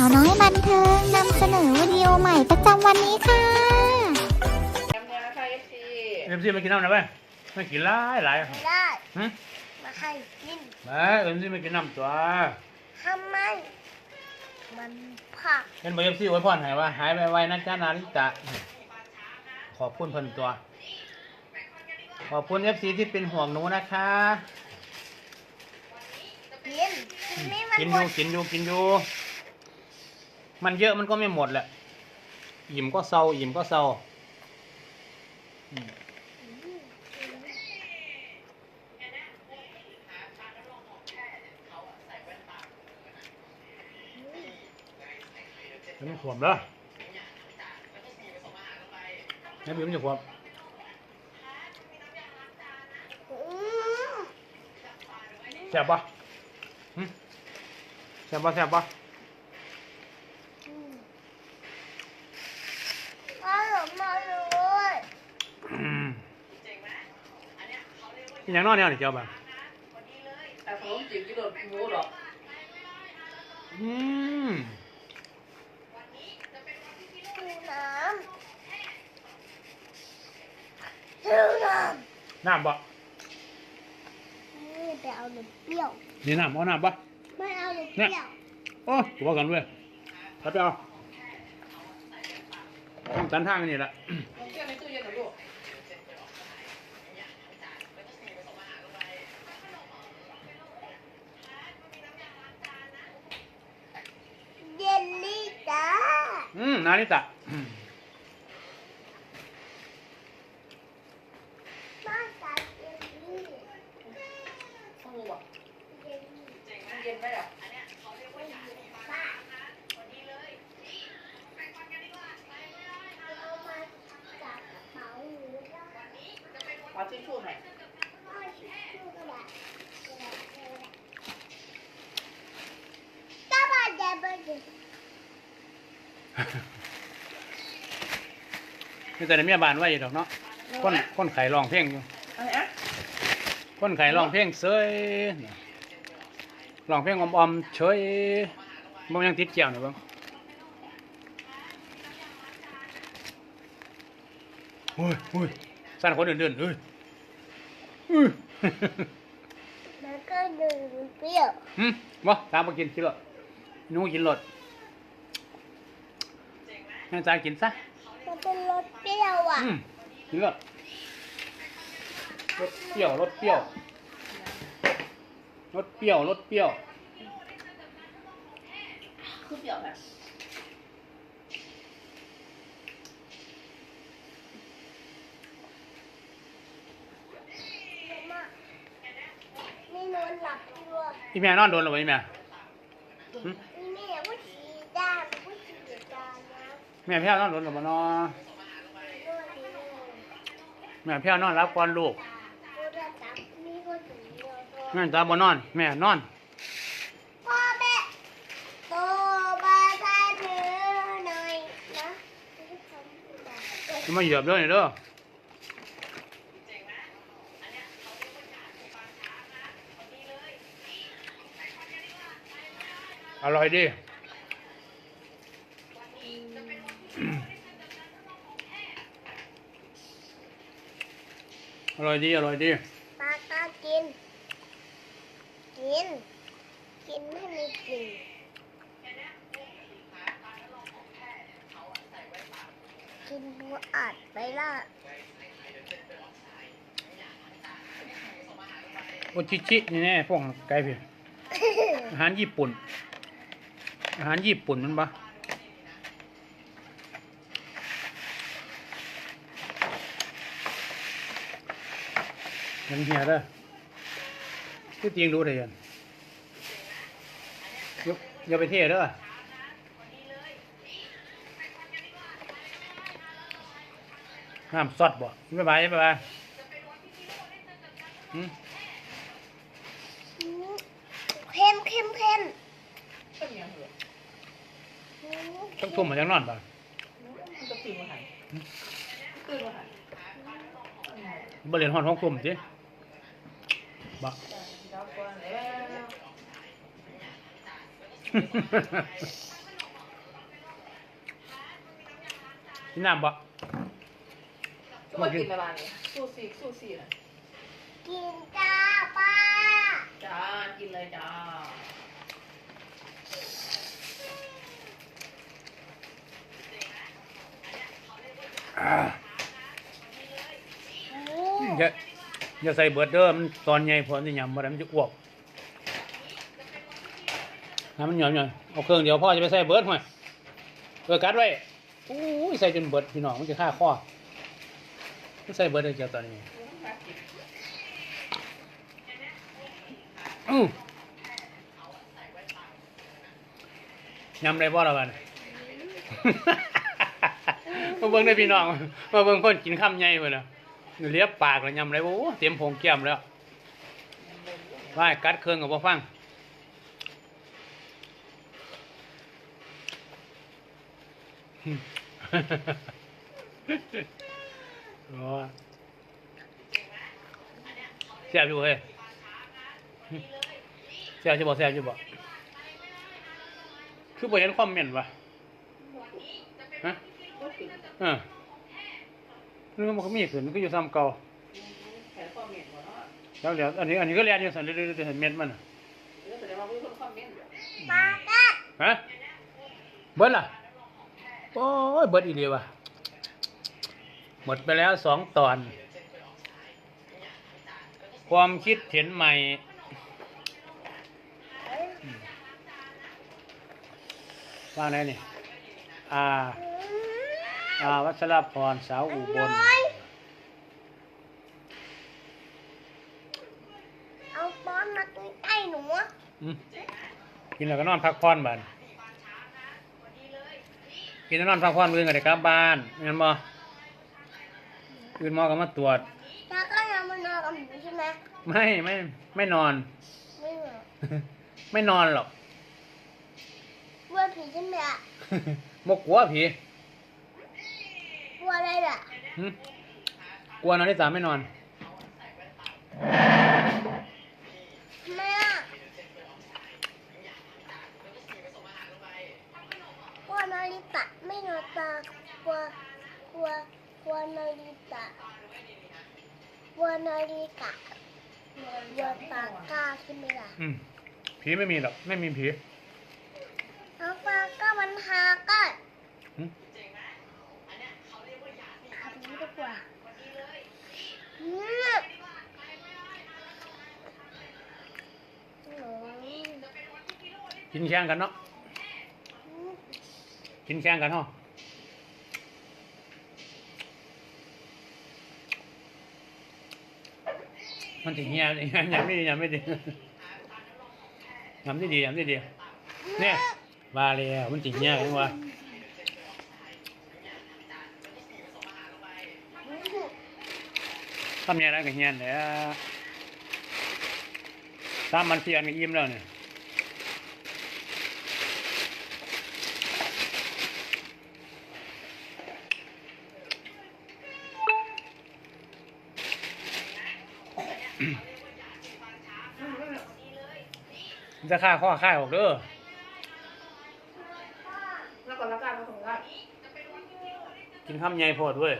าวน้อยบันเทิงนำเสนอวิดีโอใหม่ประจำวันนี้ค่ะ แอมเนี่ยนะคะเอฟซีเอ็มซีมากินน้ำหน่อยไหมไม่กินหลายหลายไม่ได้หึมาให้กินมาเอ็มซีมากินน้ำตัวทำไม มันผักเห็นบอกเอ็มซีไว้พรให้ว่า หายไวๆนะจ้านาริตะ ขอบคุณเพิ่นตัว ขอบคุณเอฟซีที่เป็นห่วงหนูนะคะ กินกินนี่มันกินหอมยู่ดกินอยู่กินอยู่ มันเยอะมันก็ไม่หมดแหละ อิ่มก็เศร้าอิ่มก็เศร้าอืมแล้วมันขวมเหรอแล้วมันจะขวมอืมแซ่บปะหึแซ่บปะแซ่บปะ อืมอร่อยมากเลย อืม กินอย่างนอนเนี่ยนี่เจ้าบ้าแต่ขนมจีบกิโลหมูหรอกอืมดูน้ำดูน้น้ำปะำนี่ไปเอาหนึ่งเปรี้ยวนี่น้ำเอาน้ำปะไม่เอาหนึ่งเปเนี่ยรี้ยวโอ้ตัวกันด้วยครับไปเอาต้องตันทางกันนี่แหละ เชื่อในตู้เย็นเหรอลูก เยลลี่จ้า อืมนาริตะอืม บ้านตาเยลลี่ ต้องรู้อะ เยลลี่ เย็นไหมอะ บ้าเอามาจากกระเป๋า หนูแล้วขอทิชชู่หน่อยพ่อชิชูกระดาษกระดาษกระดาษตาบอดเจ็บเจ็บ นี่แต่ในเมียบ้านไว้อยู่ดอกเนาะคนคนไข่ร้องเพลงอยู่อะไรอะคนไข่ร้องเพลงเซยร้องเพลงออมๆเฉยบ่ยังติดเกี่ยวนะเบ้างโอ้ยโอ้ยสั่นคนอื่นๆเอ้ยอื้อแล้วก็ดื่มเปรี้ยวหึวะตามมากินกินรถหนูกินรถแม่ใจายกินซะ มันเป็นรสเปรี้ยวอะ อืมกินรถรสเปรี้ยวรสเปรี้ยวรสเปรี้ยวรสเปรี้ยว คือเปรี้ยวแบบมานี่นอนหลับอยู่อะพี่แม่นอนโดนหรือเปล่าพี่แม่หึ นี่แม่ผู้ชีดาผู้ชีดานะ แม่พี่นอนโดนหรือเปล่านอนแม่พี่นอนรับก่อนลูกแม่ตาบ่นอน แม่นอนพ่อแม่โตมาเธอหน่อยนะมาเหยียบด้อนี่เด้ออร่อยดี อร่อยดีอร่อยดีปลาก็กิน กิน กินไม่มีกลิ่นกินบัวอัดไปละโอชิชินี่แน่พวกไก่พี่อาหารญี่ปุ่น อาหารญี่ปุ่นมันปะ ยังเหียเด้อที่เตียงดูได้ยังอย่าอย่าไปเทเด้อน้ำซอดบ่ไม่บายไม่บายอืมเค็มเค็มเค็มเป็นยังเหรอต้องทุ่มมาจังนอนป่ะมันจะตื่นมาหันตื่นมาหันบริเวณห้องห้องทุ่มสิ บะกินน้ำบะก็มากินอะไรนี่สูสีสูสี่ะกินจ้าป้าจ้ากินเลยจ้าอ่าเยอะ อย่าใส่เบิดเด้อมันตอนใหญ่พอจะยำบ่ได้มันจะอ้วกน้ำมันหย่อนหย่อนเอาเครื่องเดียวพ่อจะไปใส่เบิดห่วยเออกัดไว้อู้ยใส่จนเบิดพี่น้องมันจะฆ่าข้อมันใส่เบิดเลยเกี่ยวตอนนี้อือยำได้บ่ละบัดมาเบิ่งได้พี่น้องมาเบิ่งคนกินข้ามใหญ่เพิ่นน่ะ เลียบปากแล้วยำไรโอ้เตรียมผงแก้มแล้วว่าให้กัดเครื่องกับบ่ฟังโอ้แซ่บอยู่เฮ้ยแซ่บจะบ่แซ่บจะบ่คือบ่เห็นคอมเมนต์วะฮะเออ นึกว่ามันก็มีขึ้นมันก็อยู่ซ้ำเก่าแขนคอมเมนต์หมดเนาะแล้วเดี๋ยวอันนี้อันนี้ก็เรียนอยู่สันเรื่อยๆแต่เห็นเม็ดมันน่ะเออแสดงว่ามีคนคอมเมนต์ป้ากัดฮะเบิดล่ะโอ้ยเบิดอีเดียวว่ะหมดไปแล้วสองตอน ความคิดเห็นใหม่อืมว่าไงนี่อา อาวัชรพรสาวอุบล เอาป้อนมาใกล้หนูอะอืมกินแล้วก็นอนพักผ่อนบ้านกินแล้วนอนพักผ่อนมื้อก็ได้กลับบ้านเงินบ่อื่นหมอก็มาตรวจ แล้วก็ยังมานอนกับหนูใช่ไหมไม่ไม่ไม่นอน ไม่เหรอไม่นอนหรอกกลัวผีใช่ไหมอะบ่กลัวผีก ลัวอะไรล่ะหึกลัวนอนที่สามไม่นอน ทำไมอะกลัวนาริตะไม่นอนตากลัวกลัวกลัวนาริตะกลัวนาริตะกลัวปากกาใช่ไหมล่ะอืมผีไม่มีหรอก ไม่มีผี เอาปากกามันหากันหึ ทำนี้ดีกว่าอืมอืม กินแข่งกันเนาะกินแข่งกันเนาะมันถึงเฮียเลยยำไม่ดียำไม่ดียำได้ดียำได้ดีเนี่ยมาแล้วมันถึงเฮียกันวะทำยังไงกับเฮียเนี่ยสามมันเสียนกับอิ่มแล้วเนี่ย จะฆ่าข้อฆ่าออกเด้อแล้วก็ละกันมาของกันกินข้ามใหญ่โพดเว้ย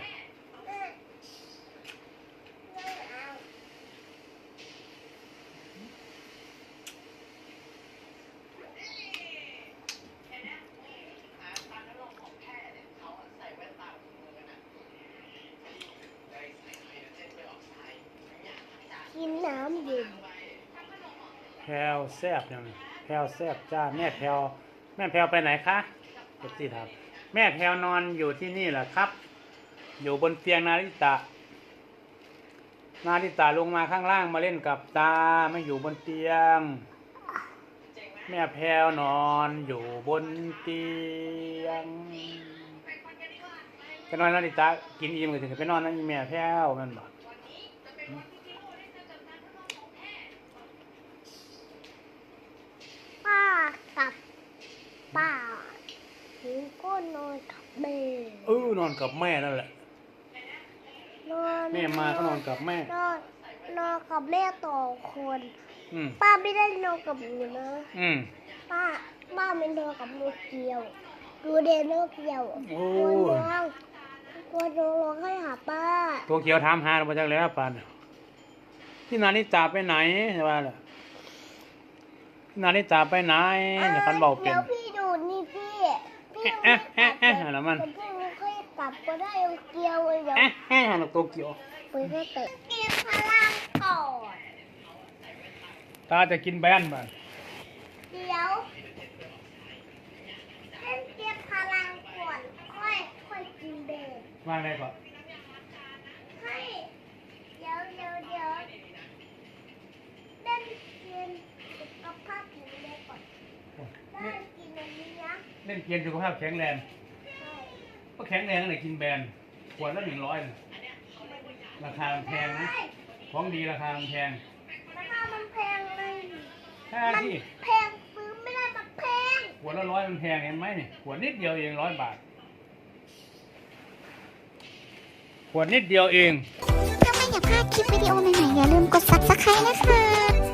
กินน้ำเย็นแพลวแซบยังแพลวแซบจ้าแม่แพลวแม่แพลวไปไหนคะเจ็บสิครับแม่แพลวนอนอยู่ที่นี่แหละครับ อยู่บนเตียงนาริตะ นาริตะลงมาข้างล่างมาเล่นกับตาไม่อยู่บนเตียง แม่แพลวนอนอยู่บนเตียงจะนอนนาริตะกินอิ่มก็ถึงจะไปนอนนั่นแม่แพลวมันบอก ป้ากับ ป้าหนูก็นอนกับแม่เออนอนกับแม่นั่นแหละ นอนแม่มาก็นอนกับแม่ นอนนอนกับแม่ต่อคน อืมป้าไม่ได้นอนกับหนูนะอืม ป้าป้าไม่นอนกับโนเกียวดูเดนโนเกียวโอ้ ตัวน้องกลัวโดนร้องให้หาป้าตัวเขียวถามหาเราไปจากแล้วปานพี่นานิตาไปไหนใช่ป่ะล่ะพี่นานิตาไปไหนเนี่ยคันเบาเป็นเดี๋ยวพี่ดูนี่พี่ เอ๊ะเอ๊ะเอ๊ะเอ๊ะแล้วมันเดี๋ยวพี่ไม่ค่อยกลับก็ได้เอาเกลียวเลยเดี๋ยวเอ๊ะเอ๊ะหันตัวเกียวไปก็เตะกินพลังก่อนตาจะกินแบนบ้านเดี๋ยวเล่นเก็บพลังก่อนค่อยค่อยกินเบรว่างได้ก่อน ให้เดี๋ยวเดี๋ยวเดี๋ยวเล่นเกมสุขภาพแข็งแรงก่อนได้กินอันนี้นะ เล่นเกมสุขภาพแข็งแรงใช่ก็แข็งแรงเลยกินแบนขวดละหนึ่งร้อยราคามันแพงนะของดีราคามันแพงราคามันแพงเลยแค่มันที่แพงซื้อไม่ได้มันแพงขวดละร้อยมันแพงเห็นไหมเนี่ยขวดนิดเดียวเองร้อยบาทขวดนิดเดียวเองถ้าไม่อยากพลาดคลิปวิดีโอใหม่ๆอย่าลืมกด subscribe